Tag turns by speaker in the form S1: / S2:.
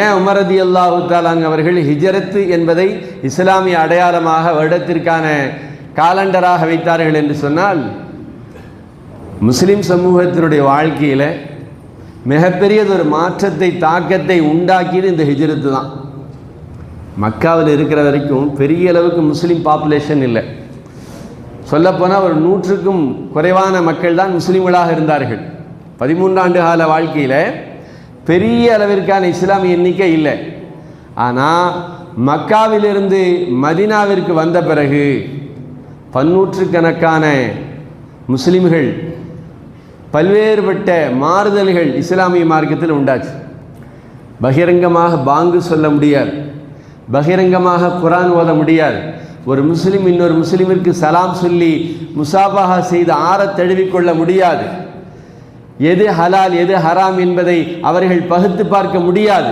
S1: ஏன் உமரதி அல்லாஹு தாலாங் அவர்கள் ஹிஜரத்து என்பதை இஸ்லாமிய அடையாளமாக வருடத்திற்கான காலண்டராக வைத்தார்கள் என்று சொன்னால் முஸ்லிம் சமூகத்தினுடைய வாழ்க்கையில் மிகப்பெரியதொரு மாற்றத்தை தாக்கத்தை உண்டாக்கியது இந்த ஹிஜரத்து தான். மக்காவில் இருக்கிற வரைக்கும் பெரிய அளவுக்கு முஸ்லீம் பாப்புலேஷன் இல்லை. சொல்லப்போனால் ஒரு நூற்றுக்கும் குறைவான மக்கள் தான் முஸ்லீம்களாக இருந்தார்கள். பதிமூன்றாண்டு கால வாழ்க்கையில் பெரிய அளவிற்கான இஸ்லாமிய எண்ணிக்கை இல்லை. ஆனால் மக்காவிலிருந்து மதினாவிற்கு வந்த பிறகு பன்னூற்றுக்கணக்கான முஸ்லிம்கள் பல்வேறுபட்ட மாறுதல்கள் இஸ்லாமிய மார்க்கத்தில் உண்டாச்சு. பகிரங்கமாக பாங்கு சொல்ல முடியாது. பகிரங்கமாக குரான் ஓத முடியாது. ஒரு முஸ்லீம் இன்னொரு முஸ்லீமிற்கு சலாம் சொல்லி முசாபாக செய்து ஆற தழுவிக்கொள்ள முடியாது. எது ஹலால் எது ஹராம் என்பதை அவர்கள் பகுத்து பார்க்க முடியாது.